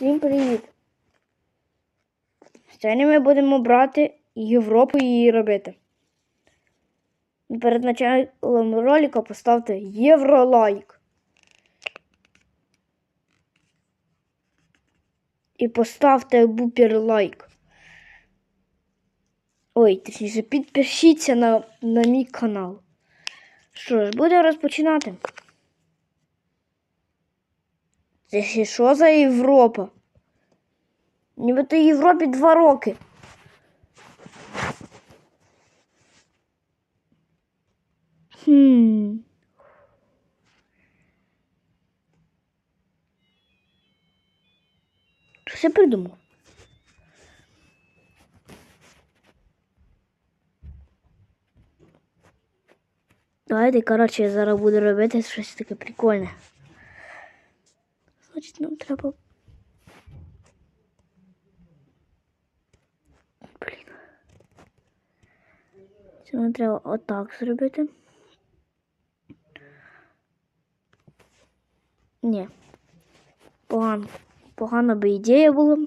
Всім привіт! Сьогодні ми будемо брати Європу і її робити. Перед началом ролика поставте євролайк. І поставте бупер лайк. Ой, точніше, підпишіться на, на мій канал. Що ж, будемо розпочинати. Це ще що за Європа? Нібито Європі два роки. Хм. Щось я придумав. Давайте, коротше, я зараз буду робити щось таке прикольне. Значить, нам треба. Блін. Це нам треба отак зробити. Ні. Погано. Погана би ідея була.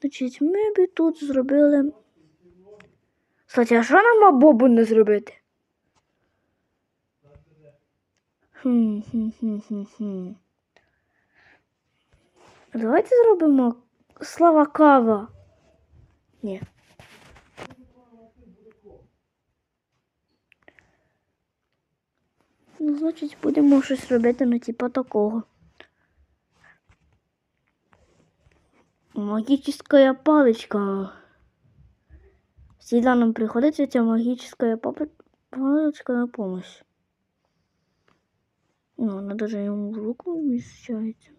Значить, ми би тут зробили. Кстати, а що нам абобу не зробити? Хм, хм. Давайте зробимо слава кава. Ні. Ну, значить, будемо щось робити на типа такого. Магическая паличка. Всегда нам приходится эта магическая палочка на помощь. Ну, она даже ему в руку вмещается.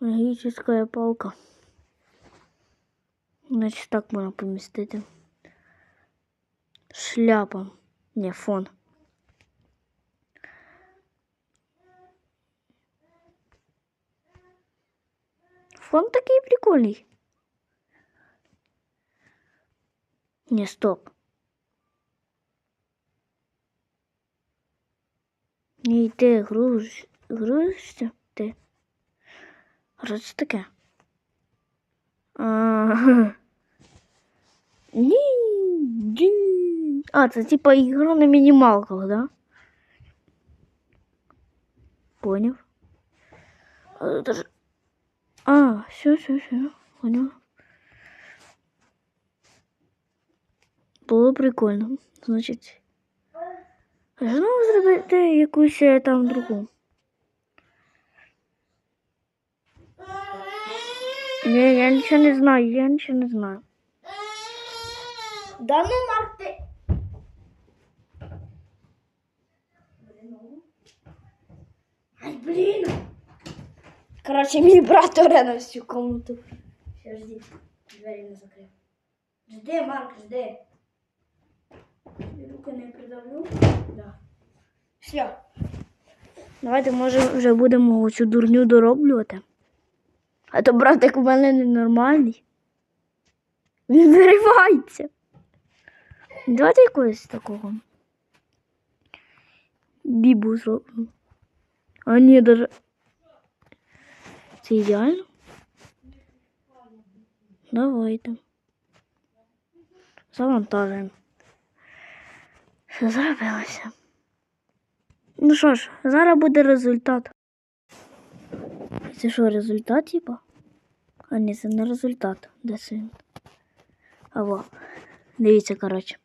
Магическая палка. Значит, так можна помістити. Шляпа. Не, фон. Фон такий прикольний. Не, стоп. Ні, ти груз... грузишся? Ти. А що це таке? А, Ні, дінь. А, це типа ігра на мінімалках, да? Поняв. А, даже... а все, все, все, поняв. Було прикольно. Значить. Знову зробити якусь е, там другу. Ні, я нічого не знаю, я нічого не знаю. Да ну Марти. Ай, блін. Коротше, мій брат оре на всю комнату. Ще жди, двері не закрив. Жди, Марк, жди. Руки не придавлю. Да. Все. Давайте, може, вже будемо цю дурню дороблювати. А то братик у мене ненормальний. Він виривається. Давайте якогось такого. Бібу зробимо. А ні, даже. Це ідеально? Давайте. Завантажуємо. Все зробилося. Ну що ж, зараз буде результат. Це що, результат, типа? А ні, це не результат. Де це він? Або. Дивіться, коротше.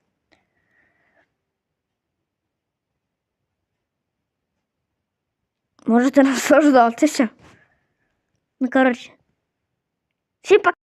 Можете наслаждатися. Ну, коротше. Всі пока.